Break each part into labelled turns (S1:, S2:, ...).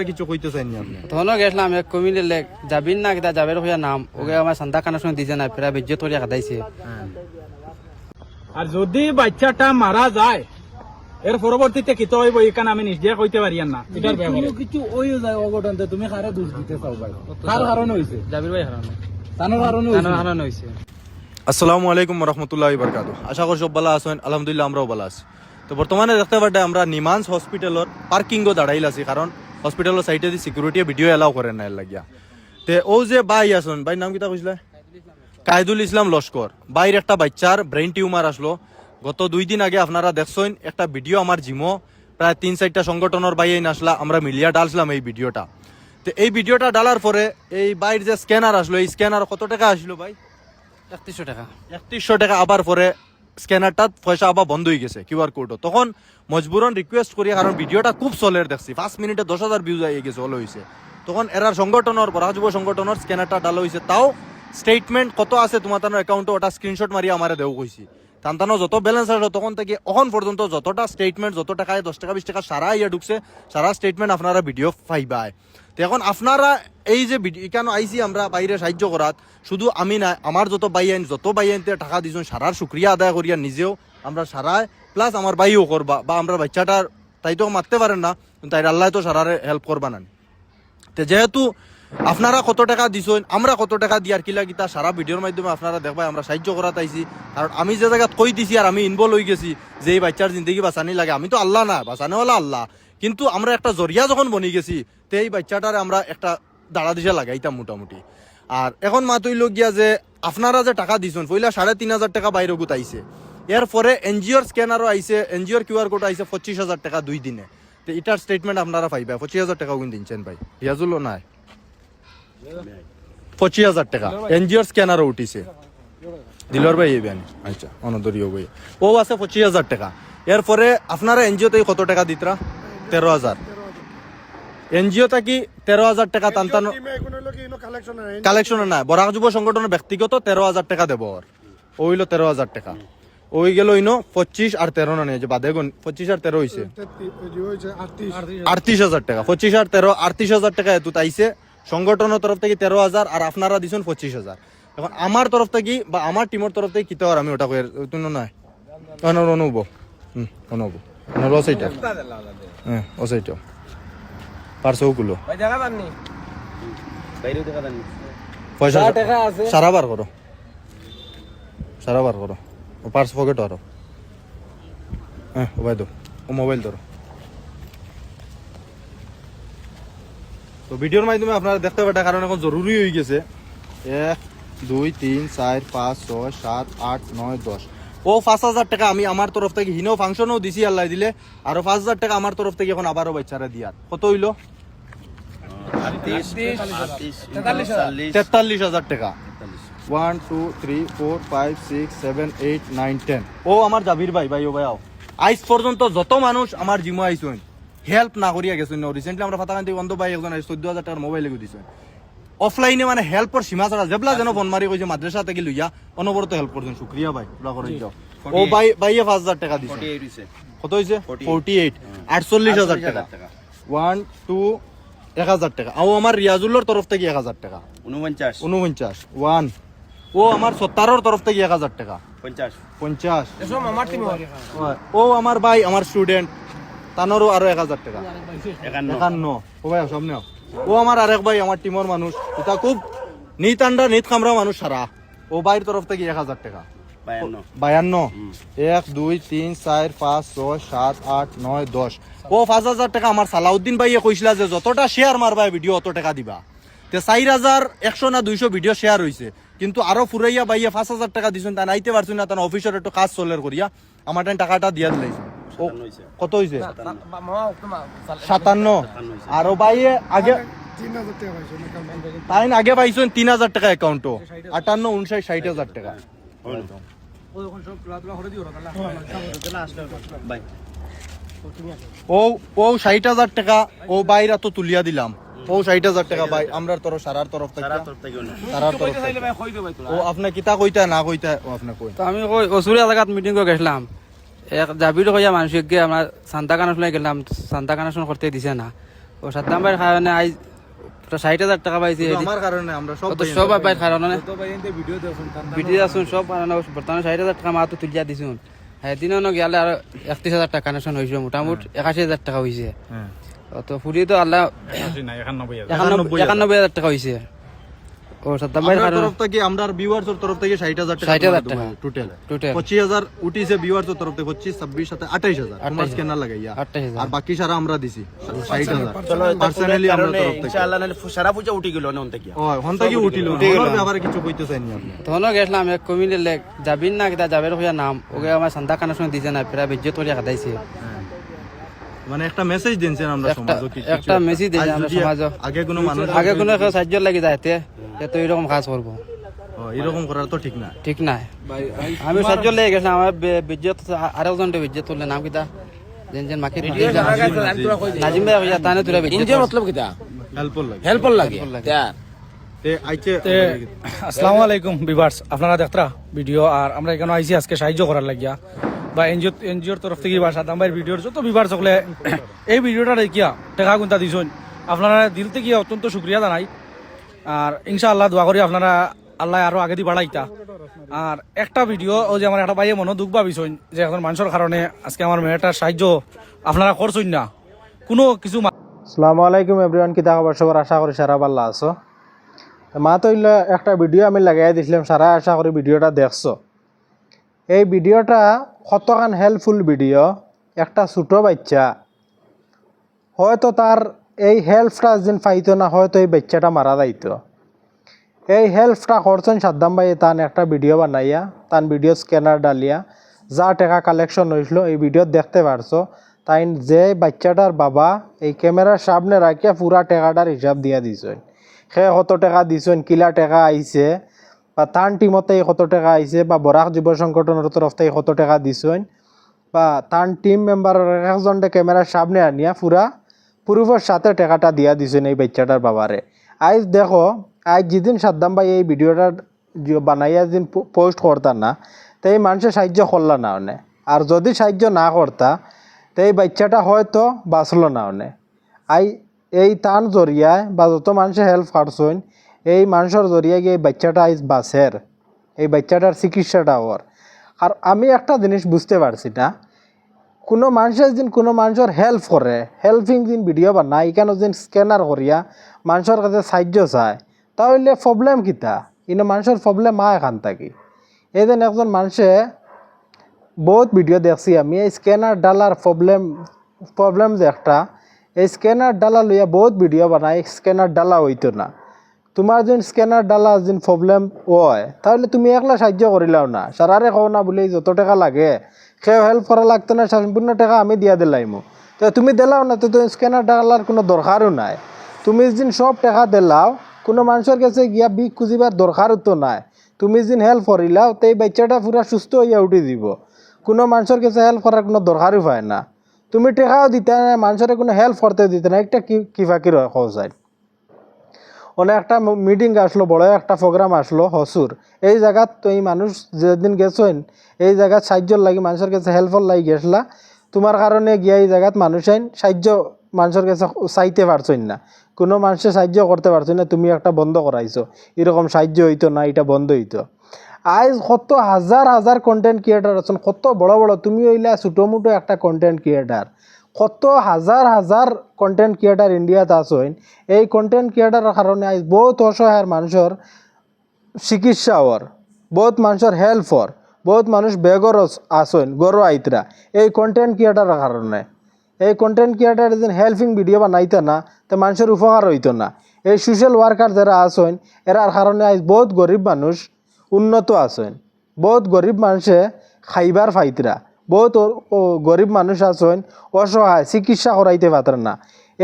S1: আর কিছু কইতে চাইনি আপনি
S2: তোনো গেছলাম এক কমিলে লেখ যাবিন না কিতা যাবের হইয়া নাম ওগে আমার সান্তা কানার সঙ্গে দিছে না ফেরা বেজ্য তরিয়া খাটাইছে হ্যাঁ।
S1: আর যদি বাচ্চাটা মারা যায় এর পরবর্তীতে কি তো হইব এখানে আমি নিজে কইতে পারি না
S3: এটার ব্যাপারে কিছু ওই যায় অঘটনতে তুমি কারে দোষ দিতে চাও ভাই
S1: কার কারণে হইছে জাবির ভাই কারণে তানোর কারণে হইছে তানোর কারণে হইছে
S4: আসসালামু আলাইকুম রহমতুল্লাহ বরকাত আশা করি সব ভালো আছেন আলহামদুলিল্লাহ আমরাও ভালো আছি তো বর্তমানে দেখতে পাটে আমরা নিমান্স হসপিটালের পার্কিংও দাঁড়াইল আছি কারণ হসপিটালের সাইডে দি সিকিউরিটিয়ে ভিডিও এলাও করে না লাগিয়া তে ও যে বাই আসন বাই নাম কিতা কইছিলা কায়দুল ইসলাম লস্কর বাইর একটা বাচ্চার ব্রেন টিউমার আসলো গত দুই দিন আগে আপনারা দেখছেন একটা ভিডিও আমার জিমো প্রায় তিন চারটা সংগঠনের বাইয়ে আসলা আমরা মিলিয়া ডালছিলাম এই ভিডিওটা তো এই ভিডিওটা ডালার পরে এই বাইর যে স্ক্যানার আসলো এই স্ক্যানার কত টাকা আসলো ভাই একত্রিশশো টাকা একত্রিশশো টাকা আবার পরে স্ক্যানারটা পয়সা আবার বন্ধ হয়ে গেছে কিউআর কোডও তখন মজবুরন রিকোয়েস্ট করি কারণ ভিডিওটা খুব চলের দেখছি পাঁচ মিনিটে দশ হাজার ভিউজ আইয়ে গেছে হলো হয়েছে তখন এরার সংগঠনের বড় যুব সংগঠনের স্ক্যানারটা ডালো হয়েছে তাও স্টেটমেন্ট কত আছে তোমার অ্যাকাউন্টে ওটা স্ক্রিনশট মারিয়ে আমার দেও কইছি তান্তানো যত ব্যালেন্স আছে তখন থেকে অখন পর্যন্ত যতটা স্টেটমেন্ট যত টাকায় দশ টাকা বিশ টাকা সারা ইয়ে ঢুকছে সারা স্টেটমেন্ট আপনারা ভিডিও পাইবায় তো এখন আপনারা এই যে কেন আইসি আমরা বাইরে সাহায্য করাত শুধু আমি না আমার যত বাই আইন যত বাই আইনতে টাকা দিয়েছেন সারার সুক্রিয়া আদায় করিয়া নিজেও আমরা সারায় প্লাস আমার বাইও করবা বা আমরা বাচ্চাটার তাই তো মারতে পারেন না তাই আল্লাহ তো সারারে হেল্প করবা না তো যেহেতু আপনারা কত টাকা দিছেন আমরা কত টাকা দিয়ার কিলা কিতা সারা ভিডিওর মাধ্যমে আপনারা দেখবাই আমরা সাহায্য করা চাইছি কারণ আমি যে জায়গাত কই দিছি আর আমি ইনভলভ হয়ে গেছি যে এই বাচ্চার জিন্দগি বাঁচানি লাগে আমি তো আল্লাহ না হলো আল্লাহ কিন্তু আমরা একটা জরিয়া যখন বনি গেছি তো এই বাচ্চাটার আমরা একটা দাঁড়া দিশা লাগাইতাম মোটামুটি আর এখন মা তৈল গিয়া যে আপনারা যে টাকা দিছেন পইলা সাড়ে তিন হাজার টাকা বাইরে গুতাইছে এরপরে এনজিওর স্ক্যানারও আইছে এনজিওর কিউআর কোড আইছে পঁচিশ হাজার টাকা দুই দিনে তো এটার স্টেটমেন্ট আপনারা পাইবে পঁচিশ হাজার টাকা কিন্তু দিনছেন ভাই রিয়াজুলও নাই পঁচিশ হাজার টাকা এনজিওর স্ক্যানারও উঠিছে দিলর ভাই এই ব্যান আচ্ছা অনদরীয় ভাই ও আছে পঁচিশ হাজার টাকা এরপরে আপনারা এনজিওতেই কত টাকা দিতরা তেরো হাজার কি তেরো হাজার টাকা তান্তান কালেকশন না বরাক যুব সংগঠনের ব্যক্তিগত তেরো হাজার টাকা দেব ওর ও তেরো হাজার টাকা ওই গেল ইনো পঁচিশ আর তেরো না নিয়েছে বাদে গুণ পঁচিশ আর তেরো হয়েছে আটত্রিশ হাজার টাকা পঁচিশ আর তেরো আটত্রিশ হাজার টাকা এত তাইছে সংগঠনের তরফ থেকে তেরো হাজার আর আপনারা দিচ্ছেন পঁচিশ হাজার এখন আমার তরফ থেকে বা আমার টিমের তরফ থেকে কিতে আমি ওটা কয়ে তুই নয় অনুব হুম অনুব অসাইটা হ্যাঁ ও সেইটা পারশো পয়সা সারা বার করো সারা বার করো পার্স পকেট আরো হ্যাঁ ও ভাই দো ও মোবাইল ধরো তো ভিডিওর মাধ্যমে আপনারা দেখতে পাবেন কারণ এখন জরুরি হয়ে গেছে এক দুই তিন চার পাঁচ ছয় সাত আট নয় দশ ও পাঁচ হাজার টাকা আমি আমার তরফ থেকে হিনো ফাংশনও দিছি আল্লাহ দিলে আরও পাঁচ হাজার টাকা আমার তরফ থেকে এখন আবারও বাচ্চারা দিয়ার কত হইল তেতাল্লিশ হাজার টাকা one two three four five six seven eight nine ten ও আমার জাবির ভাই ভাই ও ভাই আইস পর্যন্ত যত মানুষ আমার জিমো আইসুন হেল্প না করিয়া গেছেন রিসেন্টলি আমরা ফাতাকান্তি বন্ধ পাই একজন চোদ্দ হাজার টাকার মোবাইল লেগে দিয়েছেন অফলাইনে মানে হেল্পর সীমা ছাড়া যেবলা যেন বনমারি কইছে মাদ্রাসা থেকে লইয়া অনবরত হেল্প করছেন শুক্রিয়া ভাই পুরা করেন যাও ও ভাই ভাইয়া পাঁচ হাজার টাকা দিছে কত হয়েছে ফোরটি এইট আটচল্লিশ হাজার টাকা ওয়ান টু এক হাজার টাকা ও আমার রিয়াজুল্লোর তরফ থেকে এক হাজার টাকা উনপঞ্চাশ উনপঞ্চাশ ওয়ান ও আমার সত্তারোর তরফ থেকে এক হাজার টাকা পঞ্চাশ পঞ্চাশ ও আমার ভাই আমার স্টুডেন্ট তানোরও আরো এক হাজার টাকা একান্ন ও ভাই সামনেও ও আমার আরেক ভাই আমার টিমর মানুষ এটা খুব নিত আন্ডা নিত খামরা মানুষ সারা ও ভাইয়ের তরফ থেকে এক হাজার টাকা বায়ান্ন এক দুই তিন চার পাঁচ ছয় সাত আট নয় দশ ও পাঁচ হাজার টাকা আমার সালাউদ্দিন ভাইয়ে কইসিলা যে যতটা শেয়ার মারবা ভিডিও অত টাকা দিবা তে চার হাজার একশো না দুইশো ভিডিও শেয়ার হয়েছে কিন্তু আরো ফুরাইয়া বাইয়া পাঁচ হাজার টাকা দিছেন তা নাইতে পারছেন না তার অফিসের একটু কাজ চলের করিয়া আমার টাইম টাকাটা দিয়া দিলাইছে কত হয়েছে সাতান্ন আরো বাইয়ে আগে তাই আগে পাইছেন তিন হাজার টাকা অ্যাকাউন্ট আটান্ন উনষাট ষাট হাজার টাকা ও ও ষাট হাজার টাকা ও বাইরা তো তুলিয়া দিলাম ও ষাট হাজার টাকা ভাই আমরা তরফ সারার তরফ থেকে সারার তরফ ও আপনি কিতা কইতা না কইতা ও আপনি কই
S2: আমি কই ওসুরিয়া জায়গাত মিটিং করে গেছিলাম যাবি যাবির কইয়া মানুষ গিয়ে আমরা সান্তা কানেকশনে গেলাম সান্তা কানেকশন করতে দিছে না ও সাদ্দাম ভাইয়ের কারণে আজ ষাট হাজার টাকা পাইছি
S4: আমার কারণে আমরা
S2: সব সব ভাইয়ের কারণে ভিডিও আসুন সব কারণে বর্তমানে ষাট হাজার টাকা মাত্র তুলিয়া দিছুন সেদিনও গেলে আর একত্রিশ হাজার টাকা কানেকশন হয়েছে মোটামুটি একাশি হাজার টাকা হয়েছে তো ফুরিয়ে তো আল্লাহ একানব্বই হাজার টাকা হয়েছে
S4: আমরা বাকি আমরা দিছি
S2: সারা পূজা উঠি না
S4: অন্তকে কিছু
S2: কমিলে যাবিন না কিটা হইয়া নাম ওকে আমার সন্ধ্যা খানার সময় দিছে না প্রায় বিজ্জত করিয়া কাটাইছে
S4: মানে একটা মেসেজ দিনছেন আমরা সমাজকে
S2: একটা মেসেজ দিন আমরা সমাজ আগে কোনো মানুষ আগে কোনো সাহায্য লাগি যাইতে তো এরকম কাজ করব
S4: এরকম করার তো ঠিক না
S2: ঠিক না আমি সাহায্য লেগে গেছিলাম আমার বিজ্জত আরো জনটা তুললে নাম কিতা যেন যেন মাকে নাজিম ভাই হইয়া তানে তুরা
S4: বিজ্জত ইনজে মতলব কিতা হেল্পফুল লাগে হেল্পফুল লাগে আসসালামু আলাইকুম ভিভার্স আপনারা দেখতরা ভিডিও আর আমরা এখানে আইছি আজকে সাহায্য করার লাগিয়া বা এনজিও এনজিওর তরফ থেকে বা সাদাম ভাইয়ের ভিডিওর যত বিবার সকলে এই ভিডিওটা দেখিয়া টেকা গুন্তা দিছন আপনারা দিল থেকে অত্যন্ত সুক্রিয়া জানাই আর আল্লাহ দোয়া করি আপনারা আল্লাহ আরও আগে দিয়ে বাড়াইতা আর একটা ভিডিও ও যে আমার একটা ভাইয়ে মনে দুঃখ ভাবিছইন যে এখন মানুষের কারণে আজকে আমার মেয়েটার সাহায্য আপনারা করছেন না কোনো কিছু
S2: সালামু আলাইকুম এভরিওয়ান কি দেখা সবার আশা করি সারা ভাল্লা আছো মা তো একটা ভিডিও আমি লাগাই দিছিলাম সারা আশা করি ভিডিওটা দেখছো এই ভিডিওটা কতখান হেল্পফুল ভিডিও একটা ছোট বাচ্চা হয়তো তার এই হেল্পটা যেন পাইতো না হয়তো এই বাচ্চাটা মারা যাইত এই হেল্পটা করছেন সাদ্দাম ভাই তান একটা ভিডিও বানাইয়া তান ভিডিও স্ক্যানার ডালিয়া যা টাকা কালেকশন হয়েছিল এই ভিডিও দেখতে পারছো তাই যে বাচ্চাটার বাবা এই ক্যামেরার সামনে রাখিয়া পুরা টাকাটার হিসাব দিয়া দিছেন সে কত টাকা দিছেন কিলা টাকা আইছে বা তান টিমতে কত টাকা আইছে বা বরাক যুব সংগঠনের তরফ থেকে কত টাকা দিছেন বা তান টিম মেম্বারের একজন ক্যামেরার সামনে আনিয়া পুরা প্রুফের সাথে টাকাটা দিয়া দিছেন এই বাচ্চাটার বাবারে আজ দেখো আজ যেদিন সাদ্দাম ভাই এই ভিডিওটা বানাইয়া যেদিন পোস্ট করতাম না তাই মানুষের সাহায্য করল না অনে আর যদি সাহায্য না করতা এই বাচ্চাটা হয়তো বাঁচল না অনে আই এই তান জরিয়ায় বা যত মানুষের হেল্প করছেন এই মানুষের জরিয়া গিয়ে এই বাচ্চাটা আইজ বাসের এই বাচ্চাটার চিকিৎসাটা ওর আর আমি একটা জিনিস বুঝতে পারছি না কোনো মানুষে যদি কোনো মানুষের হেল্প করে হেল্পিং দিন ভিডিও বানায় এখানে যদি স্ক্যানার করিয়া মানুষের কাছে সাহায্য চায় তাহলে প্রবলেম কিতা কিন্তু মানুষের প্রবলেম মা এখান থাকি এই যেন একজন মানুষে বহুত ভিডিও দেখছি আমি এই স্ক্যানার ডালার প্রবলেম প্রবলেম যে একটা এই স্ক্যানার ডালা লইয়া বহুত ভিডিও বানায় স্ক্যানার ডালা হইতো না তোমার যেন স্ক্যানার ডালা যেন প্রবলেম হয় তাহলে তুমি একলা সাহায্য করিলাও না সারারে খাও না বলে যত টাকা লাগে সেও হেল্প করা লাগতো না সম্পূর্ণ টাকা আমি দিয়া মো তো তুমি দিলাও না তো স্ক্যানার ডালার কোনো দরকারও নাই তুমি যেন সব টাকা দিলাও কোনো মানুষের কাছে গিয়া বিষ খুঁজিবার দরকারও তো নাই তুমি যেন হেল্প করিলাও তো এই বাচ্চাটা পুরা সুস্থ হইয়া উঠে দিব কোনো মানুষের কাছে হেল্প করার কোনো দরকারই হয় না তুমি টেকাও দিতে না মানুষের কোনো হেল্প করতে দিতে না একটা কি কি ফাঁকি কও যায় অনেক একটা মিটিং আসলো বড় একটা প্রোগ্রাম আসলো হসুর এই জায়গা তো এই মানুষ যেদিন গেছেন এই জায়গা সাহায্যর লাগি মানুষের কাছে হেল্পফুল লাগি গেছলা তোমার কারণে গিয়া এই জায়গাত মানুষ আইন সাহায্য মানুষের কাছে চাইতে পারছেন না কোনো মানুষের সাহায্য করতে পারছেন না তুমি একটা বন্ধ করাইছো এরকম সাহায্য হইতো না এটা বন্ধ হইতো আজ কত হাজার হাজার কন্টেন্ট ক্রিয়েটার আছেন কত বড় বড় তুমি হইলা ছোটো মোটো একটা কন্টেন্ট ক্রিয়েটার কত হাজার হাজার কন্টেন্ট ক্রিয়েটার ইন্ডিয়াতে আসইন এই কন্টেন্ট ক্রিয়েটারের কারণে আজ বহুত অসহায় মানুষের চিকিৎসা হওয়ার বহুত মানুষের হেল্প হওয়ার বহুত মানুষ বেগর আসইন গরো আইতরা এই কন্টেন্ট ক্রিয়েটারের কারণে এই কন্টেন্ট ক্রিয়েটার যদি হেল্পিং ভিডিও বানাইতো না তো মানুষের উপকার হইত না এই সোশ্যাল ওয়ার্কার যারা আসেন এরার কারণে আজ বহুত গরিব মানুষ উন্নত আসেন বহুত গরিব মানুষে খাইবার ফাইতরা বহুত গরিব মানুষ আছেন অসহায় চিকিৎসা করাইতে পারেন না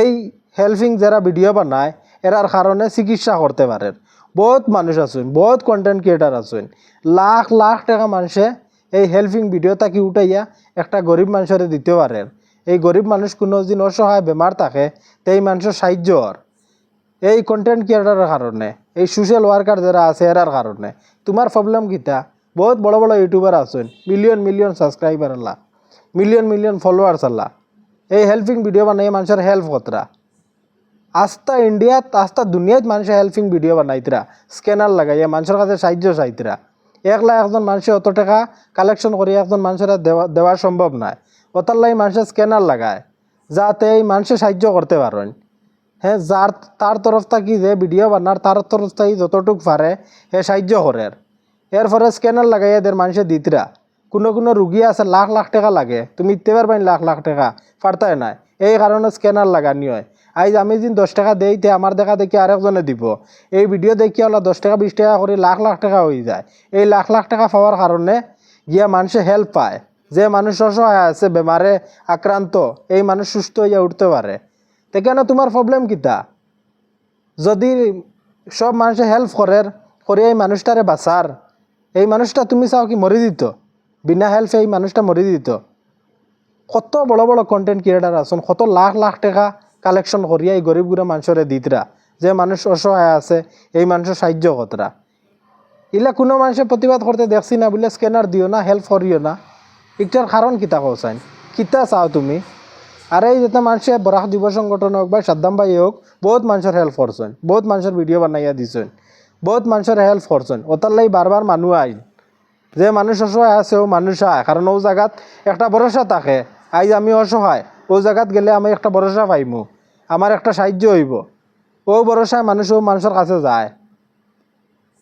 S2: এই হেল্পিং যারা ভিডিও বানায় এরার কারণে চিকিৎসা করতে পারেন বহুত মানুষ আছেন বহুত কন্টেন্ট ক্রিয়েটার আছেন লাখ লাখ টাকা মানুষে এই হেল্পিং ভিডিও তাকে উঠাইয়া একটা গরিব মানুষের দিতে পারে এই গরিব মানুষ কোনো দিন অসহায় বেমার থাকে তো এই মানুষের সাহায্য হর এই কন্টেন্ট ক্রিয়েটারের কারণে এই সোশ্যাল ওয়ার্কার যারা আছে এরার কারণে তোমার প্রবলেম কীটা ବହୁତ ବଡ଼ ବଡ଼ ୟୁଟ୍ୟୁବର ଆସୁନ୍ ମିଲିୟନ୍ ମିଲିୟନ୍ ସବସ୍କ୍ରାଇବର ହେଲା ମିଲିୟନ୍ ମିଲିୟନ୍ ଫଲୋୱାର୍ସ ହେଲା এই হেল্পিং ভিডিও বানাই মানুষের হেল্প কতরা আস্তা ইন্ডিয়া আস্তা দুনিয়াত মানুষের হেল্পিং ভিডিও বানাইতরা স্ক্যানার লাগাইয়া মানুষের কাছে সাহায্য চাইতরা এক লাখ একজন মানুষের অত টাকা কালেকশন করে একজন মানুষের দেওয়া দেওয়া সম্ভব নয় ওতার লাই মানুষের স্ক্যানার লাগায় যাতে এই মানুষের সাহায্য করতে পারেন হ্যাঁ যার তার তরফ থাকি যে ভিডিও বানার তার তরফ থাকি যতটুক পারে হে সাহায্য করের এরপরে স্ক্যানার লাগাই এদের মানুষের দিতরা কোনো কোনো রুগী আছে লাখ লাখ টাকা লাগে তুমি ইতে পারবেন লাখ লাখ টাকা ফারতায় নাই এই কারণে স্ক্যানার লাগানি হয় আজ আমি যদি দশ টাকা দেই তে আমার দেখা দেখি আরেকজনে দিব এই ভিডিও দেখি হলো দশ টাকা বিশ টাকা করে লাখ লাখ টাকা হয়ে যায় এই লাখ লাখ টাকা পাওয়ার কারণে গিয়া মানুষে হেল্প পায় যে মানুষ অসহায় আছে বেমারে আক্রান্ত এই মানুষ সুস্থ হইয়া উঠতে পারে তে কেন তোমার প্রবলেম কিতা যদি সব মানুষে হেল্প করে করে এই মানুষটারে বাঁচার এই মানুষটা তুমি চাও কি মরে দিত বিনা হেল্পে এই মানুষটা মরে দিত কত বড় বড় কন্টেন্ট ক্রিয়েটার আছেন কত লাখ লাখ টাকা কালেকশন করিয়া এই গরিব গুড়া মানুষরে দিতরা যে মানুষ অসহায় আছে এই মানুষের সাহায্য কতরা ইলা কোনো মানুষের প্রতিবাদ করতে দেখছি না বলে স্ক্যানার দিও না হেল্প করিও না একটার কারণ কিতা কৌসাইন কিতা চাও তুমি আর এই যেটা মানুষে বরাহ যুব সংগঠন হোক বা সাদ্দাম ভাই হোক বহুত মানুষের হেল্প করছেন বহুত মানুষের ভিডিও বানাইয়া দিছেন বহুত মানুষের হেল্প করছেন ওতার লাই বারবার মানুষ আইন যে মানুষ অসহায় আছে ও মানুষ আয় কারণ ও জায়গাত একটা ভরসা থাকে আইজ আমি অসহায় ও জায়গাত গেলে আমি একটা ভরসা পাইমু আমার একটা সাহায্য হইব ও ভরসায় মানুষ ও মানুষের কাছে যায়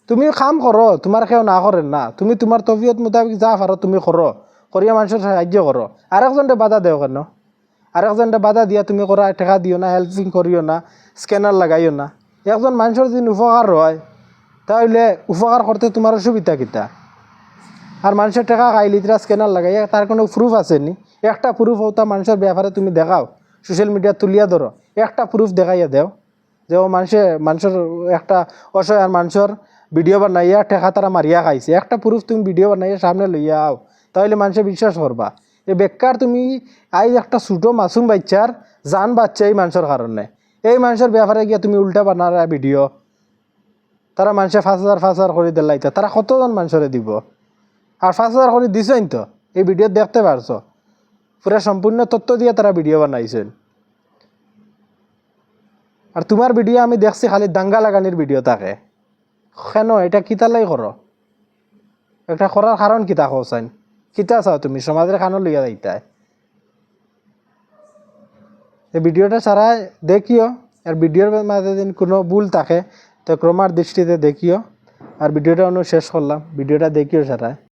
S2: তুমি কাম করো তোমার কেউ না করেন না তুমি তোমার তবিয়ত মোতাবেক যা পারো তুমি করো করিয়া মানুষের সাহায্য করো আরেকজনটা বাধা দেও কেন আরেকজনটা বাধা দিয়া তুমি করা ঠেকা দিও না হেল্পিং করিও না স্ক্যানার লাগাইও না একজন মানুষের যদি উপকার হয় তাহলে উপকার করতে তোমার সুবিধা কিতা আর মানুষের টাকা খাই তিরাজ কেনার লাগে তার কোনো প্রুফ আছে নি একটা প্রুফ তা মানুষের ব্যাপারে তুমি দেখাও সোশ্যাল মিডিয়া তুলিয়া ধরো একটা প্রুফ দেখাইয়া দেও যে ও মানুষের মানুষের একটা অসহায় আর মানুষের ভিডিও বানাইয়া টেকা তারা মারিয়া খাইছে একটা প্রুফ তুমি ভিডিও বানাইয়া সামনে লইয়া আও তাহলে মানুষে বিশ্বাস করবা এ বেকার তুমি আজ একটা ছোটো মাসুম বাচ্চার জান বাচ্চা এই মানুষের কারণে এই মানুষের ব্যাপারে গিয়া তুমি উল্টা বানারা ভিডিও তারা মানুষে পাঁচ হাজার পাঁচ হাজার করে দিলাইতো তারা কতজন মানুষরে দিব আর পাঁচ হাজার করে দিছেন তো এই ভিডিও দেখতে পারছ পুরা সম্পূর্ণ তথ্য দিয়ে তারা ভিডিও বানাইছেন আর তোমার ভিডিও আমি দেখছি খালি দাঙ্গা লাগানির ভিডিও তাকে কেন এটা কিতালাই করো একটা করার কারণ কিতা চাইন কিতা চাও তুমি সমাজের খানো লইয়া যাইতায় এই ভিডিওটা সারা দেখিও আর ভিডিওর মাঝে দিন কোনো ভুল থাকে তো ক্রমার দৃষ্টিতে দেখিও আর ভিডিওটা অনু শেষ করলাম ভিডিওটা দেখিও সারা